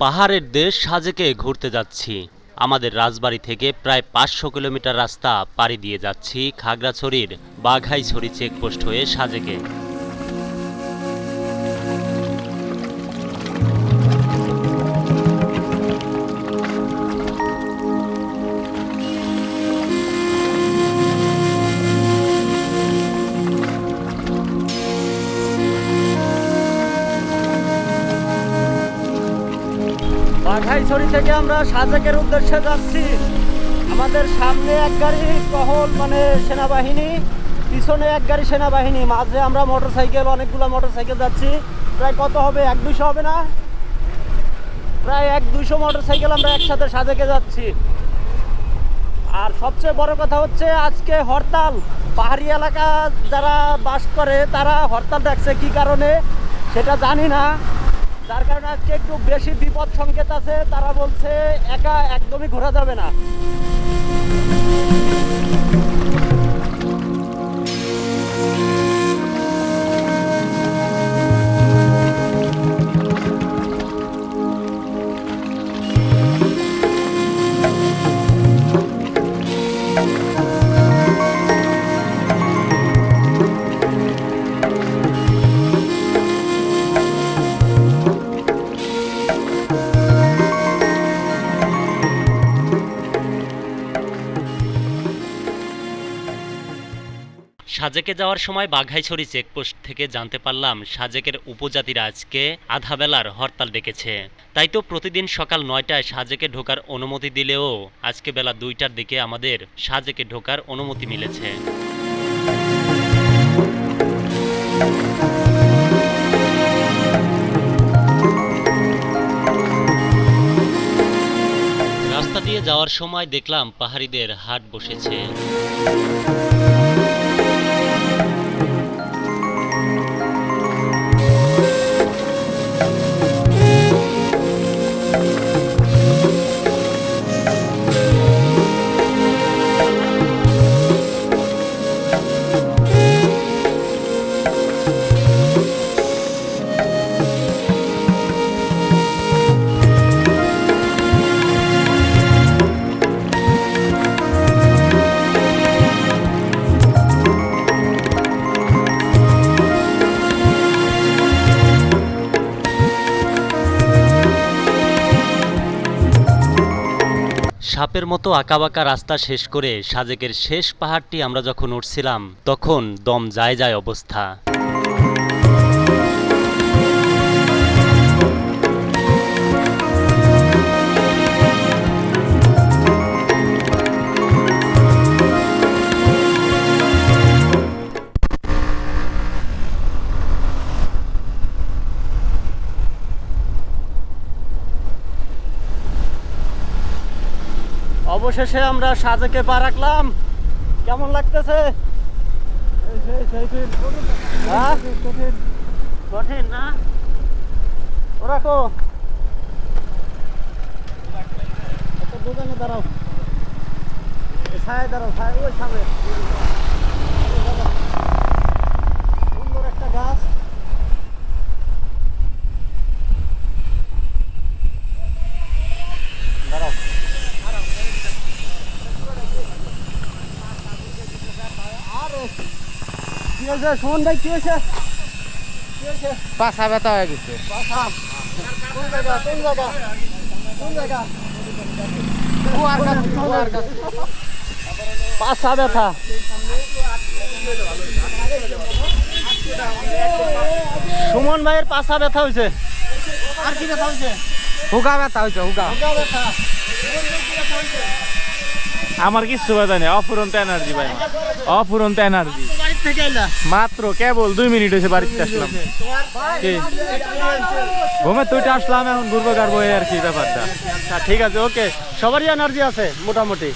পাহাড়ের দেশ সাজেকে ঘুরতে যাচ্ছি। আমাদের রাজবাড়ি থেকে প্রায় পাঁচশো কিলোমিটার রাস্তা পাড়ি দিয়ে যাচ্ছি খাগড়াছড়ির বাঘাইছড়ি চেকপোস্ট হয়ে সাজেকে। বাঘাইছড়ি থেকে আমরা সাজেকের উদ্দেশ্যে যাচ্ছি। আমাদের সামনে এক গাড়ি টহল মানে সেনাবাহিনী, পিছনে এক গাড়ি সেনাবাহিনী, মাঝে আমরা মোটরসাইকেল, অনেকগুলো মোটরসাইকেল যাচ্ছি। প্রায় কত হবে? এক দুশো হবে না? প্রায় এক দুশো মোটরসাইকেল আমরা একসাথে সাজেকে যাচ্ছি। আর সবচেয়ে বড় কথা হচ্ছে, আজকে হরতাল। পাহাড়ি এলাকা যারা বাস করে, তারা হরতাল ডাকছে। কি কারণে? সেটা জানি না। যার কারণে আজকে একটু বেশি বিপদ সংকেত আছে। তারা বলছে, একা একদমই ঘোরা যাবে না। সাজেকে যাওয়ার সময় বাঘাইছড়ি চেকপোস্ট থেকে জানতে পারলাম সাজেকের উপজাতিরা আজকে আধা বেলার হরতাল ডেকেছে। তাই তো প্রতিদিন সকাল নয়টায় সাজেকে ঢোকার অনুমতি দিলেও আজকে বেলা দুইটার দিকে আমাদের সাজেকে ঢোকার অনুমতি মিলেছে। রাস্তা দিয়ে যাওয়ার সময় দেখলাম পাহাড়িদের হাট বসেছে। সাপের মতো আঁকাবাঁকা রাস্তা শেষ করে সাজেকের শেষ পাহাড়টি আমরা যখন উঠছিলাম, তখন দম যায় যায় অবস্থা। অবশেষে আমরা সাজেকে পা রাখলাম। কেমন লাগতেছে? হ্যাঁ? কঠিন না? ও রাখো। দোকানে দাঁড়াও। ছায় দাঁড়াও ছায় ওই সামনে। কি হয়েছে? সুমন ভাই কি হয়েছে? পাশা ব্যথা হয়ে গেছে। কোন জায়গা? কোন জায়গা? কোন জায়গা? কুয়ার কাছে কুয়ার কাছে। পাশা ব্যথা। সুমন ভাইয়ের পাশা ব্যথা হয়েছে। আর কি ব্যথা হয়েছে? হুগা ব্যথা হয়েছে হুগা। হুগা আমার কিছু কথা নেই অফুরন্ত এনার্জি ভাই। অফুরন্ত এনার্জি থেকে মাত্র কেবল দুই মিনিট হয়েছে বাড়িতে আসলাম। ঘুমে তুইটা আসলাম এখন ঘুরবো গাড়বো এই আর কি ব্যাপারটা। আচ্ছা ঠিক আছে ওকে। সবারই এনার্জি আছে মোটামুটি।